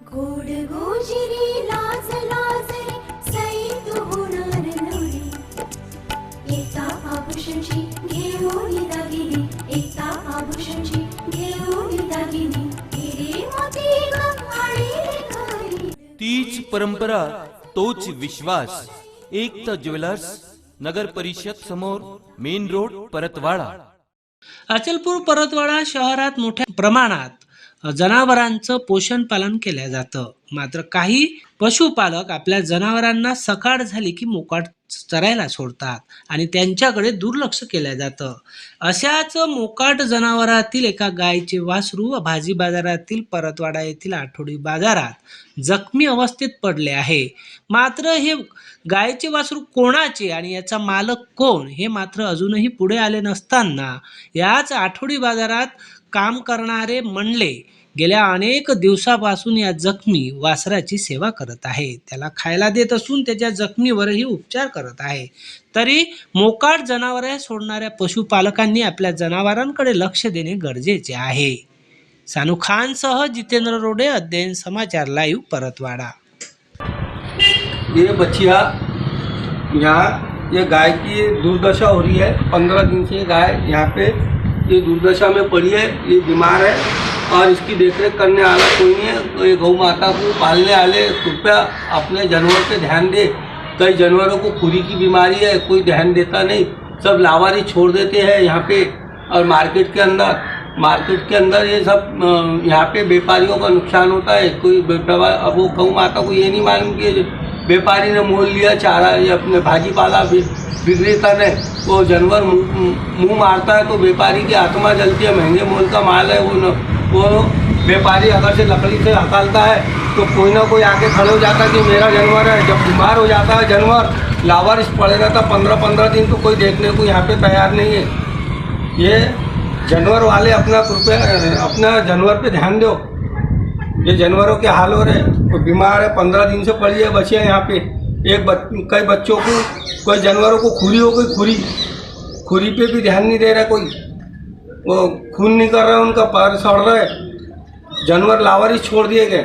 गोड गोजिरी लाज लाजरे सैत होणार नवरी. एका आभूषणची घेऊन दागिनी एका आभूषणची घेऊन दागिनी. हिरे मोती आणि खरी तीच परंपरा तोच विश्वास. एकता ज्वेलर्स नगर परिषद समोर मेन रोड परतवाडा. अचलपूर परतवाडा शहरात मोठ्या प्रमाणात जनावरांचं पोषण पालन केलं जातं. मात्र काही पशुपालक आपल्या जनावरांना सकाळ झाली की मोकाट चरायला सोडतात आणि त्यांच्याकडे दुर्लक्ष केलं जातं. अशाच मोकाट जनावरातील एका गायचे वासरू भाजी बाजारातील परतवाडा येथील आठवडी बाजारात जखमी अवस्थेत पडले आहे. मात्र हे गायचे वासरू कोणाचे आणि याचा मालक कोण हे मात्र अजूनही पुढे आले नसताना याच आठवडी बाजारात काम करणारे म्हणले गेल्या अनेक दिवसापासून या जखमी वासराची सेवा करत आहे. त्याला खायला देत असून त्याच्या जखमीवरही उपचार करत आहे. तरी मोकाट जनावरे सोडणाऱ्या पशुपालकांनी आपल्या जनावरांकडे लक्ष देणे गरजेचे आहे. सानू खानसह जितेंद्र रोडे अध्ययन समाचार लाईव्ह परतवाडा. ये बच्चिया यहाँ ये गाय की दुर्दशा हो रही है। पंद्रह दिन से गाय यहाँ पे ये दुर्दशा में पड़ी है ये बीमार है। और इसकी देखरेख करने वाला कोई नहीं है। तो ये गौ माता को पालने वाले कृपया अपने जानवर पे ध्यान दे। कई जानवरों को खुरी की बीमारी है कोई ध्यान देता नहीं। सब लावारी छोड़ देते हैं यहाँ पे और मार्केट के अंदर। मार्केट के अंदर ये सब यहाँ पे व्यापारियों का नुकसान होता है। कोई अब वो गौ माता को ये नहीं मालूम कि व्यापारी ने मोल लिया चारा ये अपने भाजी पाला विक्रेता ने। वो जानवर मुँह मारता है तो व्यापारी की आत्मा जलती है। महँगे मोल का माल है वो न, वो व्यापारी अगर से लकड़ी से हकालता है तो कोई ना कोई आके खड़े हो जाता है कि मेरा जानवर है। जब बीमार हो जाता है जानवर लावारिस पड़े रहता पंद्रह पंद्रह दिन तो कोई देखने को यहाँ पे तैयार नहीं है। ये जानवर वाले अपना कृपया अपना जानवर पे ध्यान दो। ये जानवरों के हाल हो रहे हैं। कोई बीमार है पंद्रह दिन से पड़ी है बच्चियाँ यहाँ पे। एक बच, कई बच्चों को कोई जानवरों को खुरी हो गई खुरी। खुरी पे भी ध्यान नहीं दे रहा कोई। वो खून नहीं कर रहा है उनका पैर सड़ रहा है। जानवर लावारिस छोड़ दिए गए।